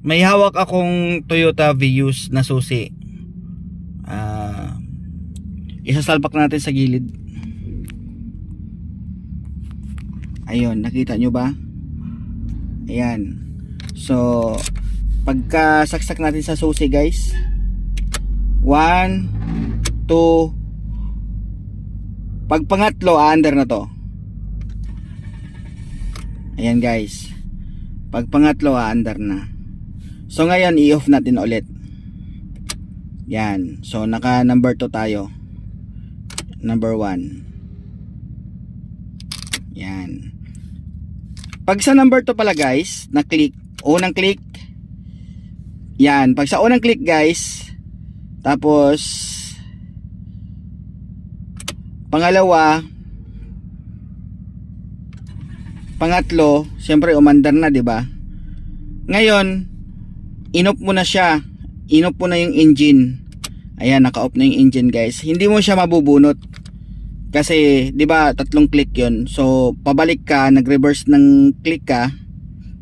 may hawak akong Toyota Vios na susi. Ah, isasalpak natin sa gilid. Ayun, nakita nyo ba? Ayan. So, pagka saksak natin sa susi guys, 1, 2, pag pangatlo, under na to. Ayan guys. Pag pangatlo, under na. So ngayon, i-off natin ulit. Yan. So naka number 2 tayo. Number 1. Yan. Pag sa number 2 pala guys, na click, unang click. Yan. Pag sa unang click guys, tapos pangalawa, pangatlo, siyempre umandar na, 'di ba? Ngayon, inop mo na siya. Inop mo na yung engine. Ayan, naka-off na yung engine, guys. Hindi mo siya mabubunot. Kasi, 'di ba, tatlong click 'yon. So, pabalik ka, nag-reverse ng click ka,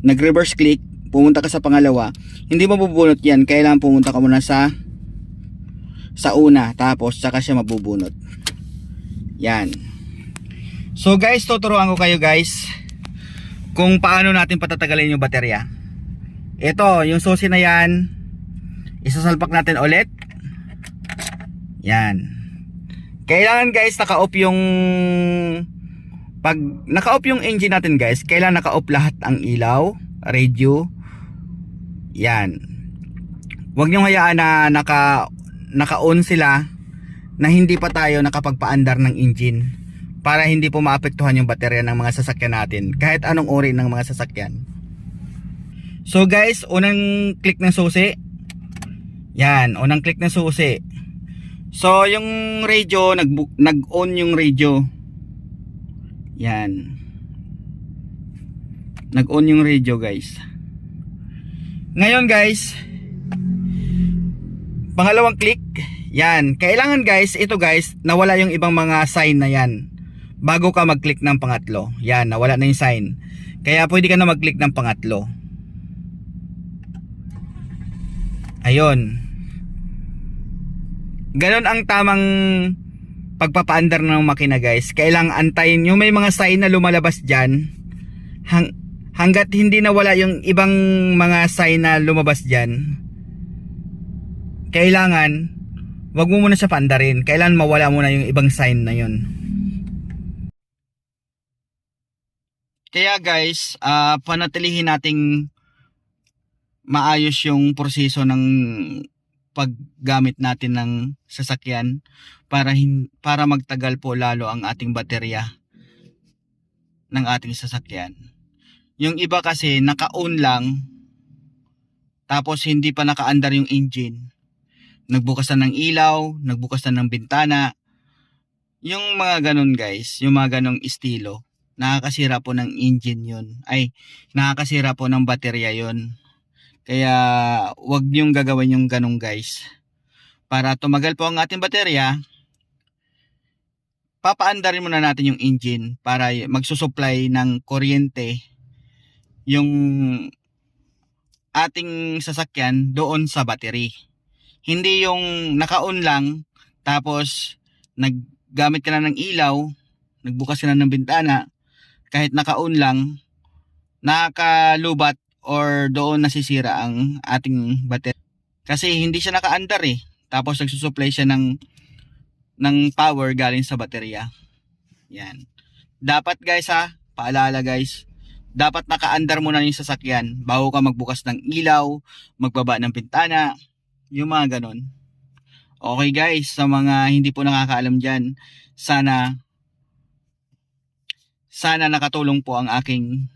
nag-reverse click, pumunta ka sa pangalawa. Hindi mabubunot 'yan. Kailangan pumunta ka muna sa sa una, tapos saka siya mabubunot. Yan. So, guys, tuturuan ko kayo, guys, kung paano natin patatagalin yung baterya. Ito, yung susi na yan, isasalpak natin ulit. Yan. Kailangan guys, naka-off yung pag naka-off yung engine natin guys, kailangan naka-off lahat ang ilaw, radio. Yan. Huwag niyong hayaan na naka naka-on sila na hindi pa tayo nakapagpaandar ng engine para hindi po maapektuhan yung baterya ng mga sasakyan natin kahit anong uri ng mga sasakyan. So guys, unang click ng susi. Yan, unang click ng susi. So yung radio, nag nag-on yung radio. Yan. Nag-on yung radio guys. Ngayon guys, pangalawang click. Yan, kailangan guys, ito guys, nawala yung ibang mga sign na yan. Bago ka mag-click ng pangatlo. Yan, nawala na yung sign. Kaya pwede ka na mag-click ng pangatlo. Ayun. Ganon ang tamang pagpapaandar ng makina guys. Kailang antayin yung may mga sign na lumalabas dyan. Hang, hanggat hindi nawala yung ibang mga sign na lumabas dyan. Kailangan, wag mo muna siya paandarin. Kailangan mawala muna yung ibang sign na yun. Kaya guys, ah panatilihin nating maayos yung proseso ng paggamit natin ng sasakyan para hin- para magtagal po lalo ang ating baterya ng ating sasakyan. Yung iba kasi naka-on lang tapos hindi pa naka-andar yung engine. Nagbukas na ng ilaw, nagbukas na ng bintana. Yung mga ganun guys, yung mga ganong estilo, nakakasira po ng engine yun. Ay, nakakasira po ng baterya yun. Kaya wag niyong gagawin yung ganun guys. Para tumagal po ang ating baterya, papaandarin muna natin yung engine para magsusupply ng kuryente yung ating sasakyan doon sa battery. Hindi yung naka-on lang tapos naggamit ka na ng ilaw, nagbukas ka na ng bintana, kahit naka-on lang, nakalubat or doon nasisira ang ating battery. Kasi hindi siya naka-andar eh. Tapos nagsusupply siya ng ng power galing sa baterya. Yan. Dapat guys ha, paalala guys, dapat naka-andar muna yung sasakyan bago ka magbukas ng ilaw, magbaba ng bintana, yung mga ganon. Okay guys, sa mga hindi po nakakaalam dyan, sana sana nakatulong po ang aking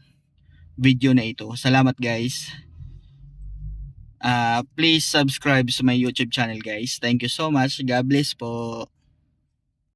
video na ito. Salamat guys. Uh, please subscribe sa my YouTube channel guys. Thank you so much. God bless po.